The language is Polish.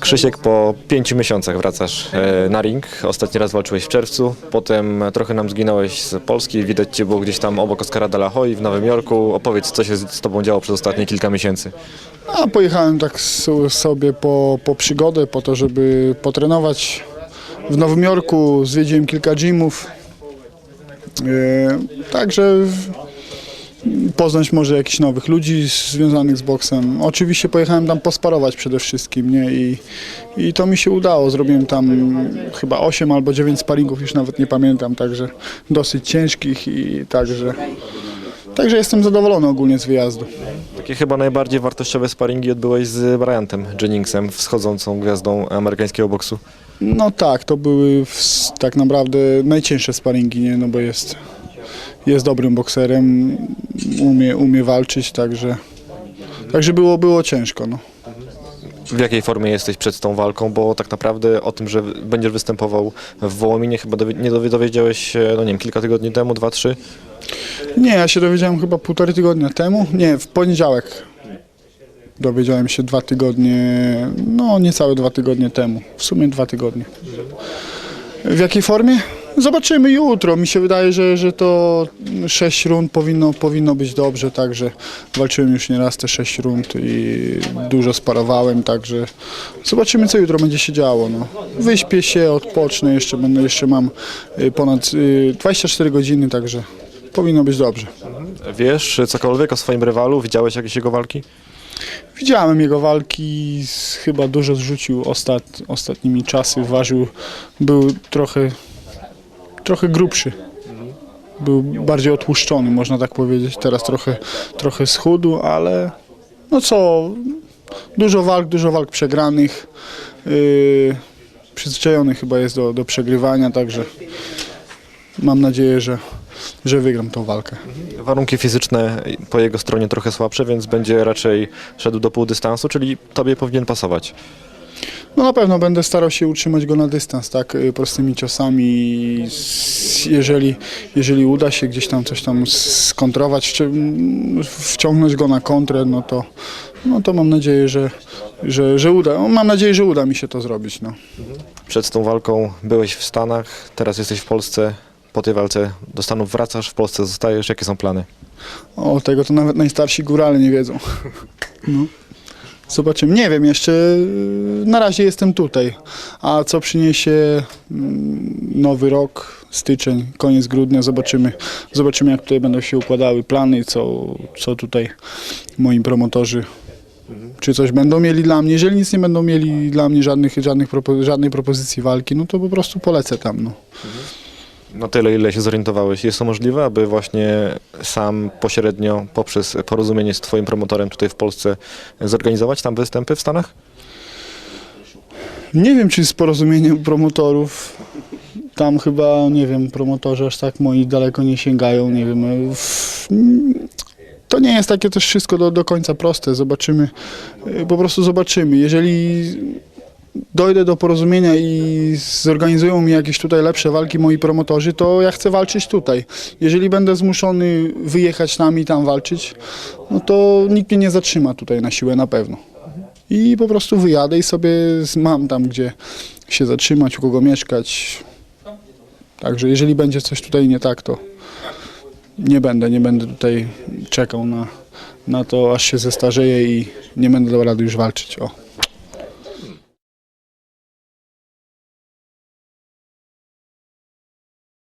Krzysiek, po pięciu miesiącach wracasz e, na ring. Ostatni raz walczyłeś w czerwcu, potem trochę nam zginąłeś z Polski. Widać Cię było gdzieś tam obok Oscara de la w Nowym Jorku. Opowiedz, co się z Tobą działo przez ostatnie kilka miesięcy. A pojechałem tak sobie po, po przygodę, po to, żeby potrenować. W Nowym Jorku zwiedziłem kilka gymów. E, także poznać może jakichś nowych ludzi związanych z boksem. Oczywiście pojechałem tam posparować przede wszystkim, nie? I, i to mi się udało. Zrobiłem tam chyba 8 albo 9 sparingów, już nawet nie pamiętam, także dosyć ciężkich i także, także jestem zadowolony ogólnie z wyjazdu. Takie chyba najbardziej wartościowe sparingi odbyłeś z Bryantem Jenningsem, wschodzącą gwiazdą amerykańskiego boksu. No tak, to były w- tak naprawdę najcięższe sparingi, nie? No bo jest, jest dobrym bokserem, umie, umie walczyć, także, także było, było ciężko. No. W jakiej formie jesteś przed tą walką? Bo tak naprawdę o tym, że będziesz występował w Wołominie, chyba dowi- nie dowi- dowiedziałeś się, no nie wiem, kilka tygodni temu, dwa, trzy. Nie, ja się dowiedziałem chyba półtorej tygodnia temu, nie, w poniedziałek. Dowiedziałem się dwa tygodnie, no niecałe dwa tygodnie temu, w sumie dwa tygodnie. W jakiej formie? Zobaczymy jutro. Mi się wydaje, że, że to sześć rund powinno, powinno być dobrze, także walczyłem już nieraz te sześć rund i dużo sparowałem, także zobaczymy co jutro będzie się działo. No. Wyśpię się, odpocznę, jeszcze będę, jeszcze mam y, ponad y, 24 godziny, także powinno być dobrze. Wiesz cokolwiek o swoim rywalu? Widziałeś jakieś jego walki? Widziałem jego walki, chyba dużo zrzucił ostat, ostatnimi czasy, ważył, był trochę, trochę grubszy. Był bardziej otłuszczony, można tak powiedzieć. Teraz trochę, trochę schudł, ale no co, dużo walk, dużo walk przegranych. Yy, przyzwyczajony chyba jest do, do przegrywania, także mam nadzieję, że, że wygram tą walkę. Warunki fizyczne po jego stronie trochę słabsze, więc będzie raczej szedł do półdystansu, czyli tobie powinien pasować. No na pewno będę starał się utrzymać go na dystans, tak, y, prostymi ciosami. Jeżeli, jeżeli uda się gdzieś tam coś tam skontrować, mm, wciągnąć go na kontrę, no to, no to mam nadzieję, że, że, że uda. no, Mam nadzieję, że uda mi się to zrobić. No. Przed tą walką byłeś w Stanach, teraz jesteś w Polsce. Po tej walce do Stanów wracasz, w Polsce zostajesz. Jakie są plany? O, tego to nawet najstarsi górale nie wiedzą. No. Zobaczymy. Nie wiem jeszcze. Na razie jestem tutaj. A co przyniesie mm, nowy rok, styczeń, koniec grudnia, zobaczymy. Zobaczymy, jak tutaj będą się układały plany, co, co tutaj moi promotorzy. Czy coś będą mieli dla mnie? Jeżeli nic nie będą mieli dla mnie żadnych, żadnych propo, żadnej propozycji walki, no to po prostu polecę tam. No. Na tyle, ile się zorientowałeś, jest to możliwe, aby właśnie sam pośrednio poprzez porozumienie z twoim promotorem tutaj w Polsce zorganizować tam występy w Stanach? Nie wiem, czy z porozumieniem promotorów. Tam chyba, nie wiem, promotorzy aż tak moi daleko nie sięgają, nie wiem. w- To nie jest takie też wszystko do, do końca proste. Zobaczymy, po prostu zobaczymy. Jeżeli dojdę do porozumienia i zorganizują mi jakieś tutaj lepsze walki moi promotorzy, to ja chcę walczyć tutaj. Jeżeli będę zmuszony wyjechać tam i tam walczyć, no to nikt mnie nie zatrzyma tutaj na siłę na pewno i po prostu wyjadę i sobie mam tam gdzie się zatrzymać, u kogo mieszkać. Także jeżeli będzie coś tutaj nie tak, to nie będę, nie będę tutaj czekał na, na to, aż się zestarzeję i nie będę dał rady już walczyć. O.